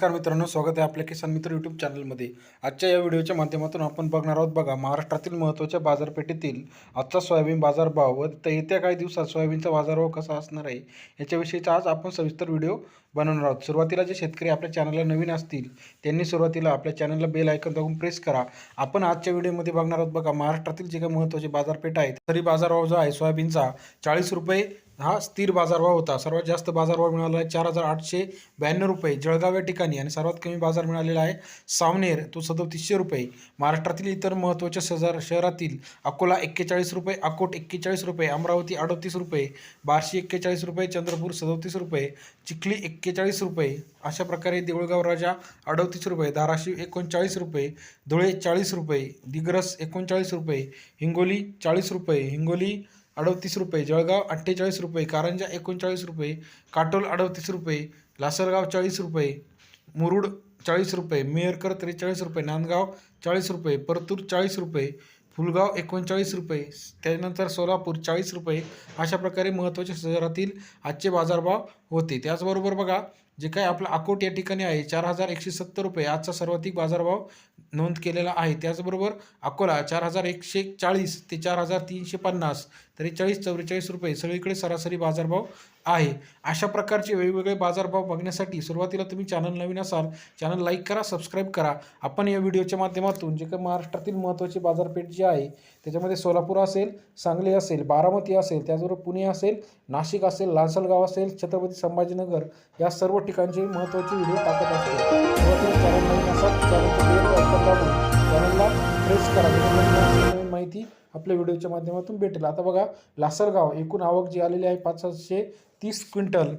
नमस्कार मित्रांनो स्वागत आहे आपल्या किसान मित्र यूट्यूब चॅनलमध्ये आजच्या या व्हिडिओच्या माध्यमातून आपण बघणार आहोत बघा महाराष्ट्रातील महत्त्वाच्या बाजारपेठेतील आजचा सोयाबीन बाजारभाव व तर येत्या काही दिवसात सोयाबीनचा बाजारभाव कसा असणार आहे याच्याविषयीचा आज आपण सविस्तर व्हिडिओ बनवणार आहोत. सुरुवातीला जे शेतकरी आपल्या चॅनलला नवीन असतील त्यांनी सुरुवातीला आपल्या चॅनलला बेल आयकन दाबून प्रेस करा. आपण आजच्या व्हिडिओमध्ये बघणार आहोत बघा महाराष्ट्रातील जे काही महत्त्वाचे बाजारपेठ आहेत तरी बाजारभाव जो आहे सोयाबीनचा चाळीस रुपये हा स्थिर बाजारभाव होता. सर्वात जास्त बाजारभाव मिळाला आहे चार हजार आठशे ब्याण्णव रुपये. जळगाव या ठिकाणी आणि सर्वात कमी बाजार मिळालेला आहे सावनेर. तो सदोतीसशे रुपये. महाराष्ट्रातील इतर महत्त्वाच्या शजार शहरातील अकोला एक्केचाळीस रुपये अकोट एक्केचाळीस रुपये अमरावती अडतीस रुपये बार्शी एक्केचाळीस रुपये चंद्रपूर सदोतीस रुपये चिखली एक्केचाळीस रुपये अशा प्रकारे देऊळगाव राजा अडतीस रुपये धाराशिव एकोणचाळीस रुपये धुळे चाळीस रुपये दिग्रस एकोणचाळीस रुपये हिंगोली चाळीस रुपये हिंगोली अडतीस रुपये जळगाव अठ्ठेचाळीस रुपये कारंजा एकोणचाळीस रुपये काटोल अडतीस रुपये लासलगाव चाळीस रुपये मुरुड चाळीस रुपये मेहरकर त्रेचाळीस रुपये नांदगाव चाळीस रुपये परतूर चाळीस रुपये फुलगाव एकोणचाळीस रुपये त्यानंतर सोलापूर चाळीस रुपये अशा प्रकारे महत्त्वाच्या शहरातील आजचे बाजारभाव होते. त्याचबरोबर बघा जे काय आपलं अकोट या ठिकाणी आहे चार हजार एकशे सत्तर रुपये आजचा सर्वाधिक बाजारभाव नोंद केलेला आहे. त्याचबरोबर अकोला चार हजार एकशे चाळीस ते चार हजार तीनशे पन्नास त्रेचाळीस चौवेचाळीस रुपये सगळीकडे सरासरी बाजारभाव आहे. अशा प्रकारचे वेगवेगळे बाजारभाव बघण्यासाठी सुरुवातीला तुम्ही चॅनल नवीन असाल चॅनल लाईक करा सबस्क्राईब करा. आपण या व्हिडिओच्या माध्यमातून जे काही महाराष्ट्रातील महत्त्वाची बाजारपेठ जी आहे त्याच्यामध्ये सोलापूर असेल सांगली असेल बारामती असेल त्याचबरोबर पुणे असेल नाशिक असेल लालसलगाव असेल छत्रपती संभाजीनगर या सर्व ठिकाणचे महत्त्वाचे व्हिडिओ टाकत असतो. चॅनल नवीन असाल चॅनलला प्रेस करा माहिती आपल्या व्हिडिओच्या माध्यमातून भेटेल. आता बघा लासलगाव एकूण आवक जी आलेली आहे पाच सातशे तीस क्विंटल.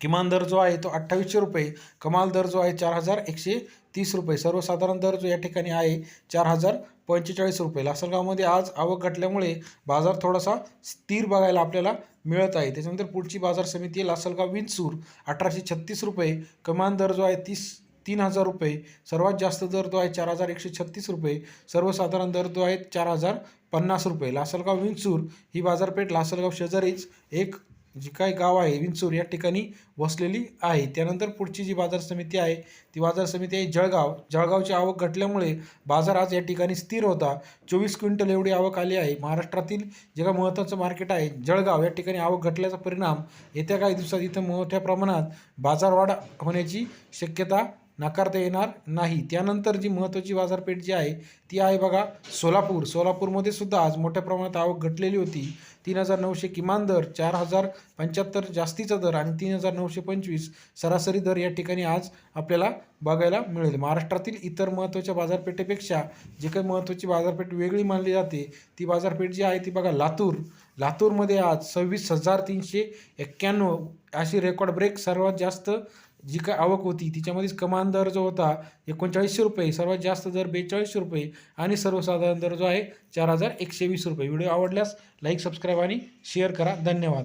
किमान दर जो आहे तो अठ्ठावीसशे रुपये कमाल दर जो आहे चार हजार एकशे तीस रुपये. सर्वसाधारण दर जो या ठिकाणी आहे चार हजार पंचेचाळीस रुपये. लासलगावमध्ये आज आवक घटल्यामुळे बाजार थोडासा स्थिर बघायला आपल्याला मिळत आहे. त्याच्यानंतर पुढची बाजार समिती आहे लासलगाव विंचूर अठराशे छत्तीस रुपये. कमान दर जो आहे तीस तीन हजार रुपये. सर्वात जास्त दर जो आहे चार हजार एकशे छत्तीस रुपये. सर्वसाधारण दर जो आहे चार हजार पन्नास रुपये. लासलगाव विंचूर ही बाजारपेठ लासलगाव शेजारीच एक जी काय गाव आहे विंचूर या ठिकाणी वसलेली आहे. त्यानंतर पुढची जी बाजार समिती आहे ती बाजार समिती आहे जळगाव. जळगावची आवक घटल्यामुळे बाजार आज या ठिकाणी स्थिर होता. चोवीस क्विंटल एवढी आवक आली आहे. महाराष्ट्रातील जे काय महत्त्वाचं मार्केट आहे जळगाव या ठिकाणी आवक घटल्याचा परिणाम येत्या काही दिवसात इथं मोठ्या प्रमाणात बाजारवाढ होण्याची शक्यता नाकारता येणार नाही. त्यानंतर जी महत्त्वाची बाजारपेठ जी आहे ती आहे बघा सोलापूर. सोलापूरमध्ये सुद्धा आज मोठ्या प्रमाणात आवक घटलेली होती. तीन हजार नऊशे किमान दर चार हजार पंच्याहत्तर जास्तीचा दर आणि तीन हजार नऊशे पंचवीस सरासरी दर या ठिकाणी आज आपल्याला बघायला मिळेल. महाराष्ट्रातील इतर महत्त्वाच्या बाजारपेठेपेक्षा जी काही महत्त्वाची बाजारपेठ वेगळी मानली जाते ती बाजारपेठ जी आहे ती बघा लातूर. लातूरमध्ये आज सव्वीस हजार तीनशे एक्क्याण्णव अशी रेकॉर्ड ब्रेक सर्वात जास्त जी काय आवक होती तिच्यामध्येच कमान दर जो होता एकोणचाळीसशे रुपये सर्वात जास्त दर बेचाळीसशे रुपये आणि सर्वसाधारण दर जो आहे चार हजार एकशे वीस रुपये. व्हिडिओ आवडल्यास लाईक सबस्क्राईब आणि शेअर करा. धन्यवाद.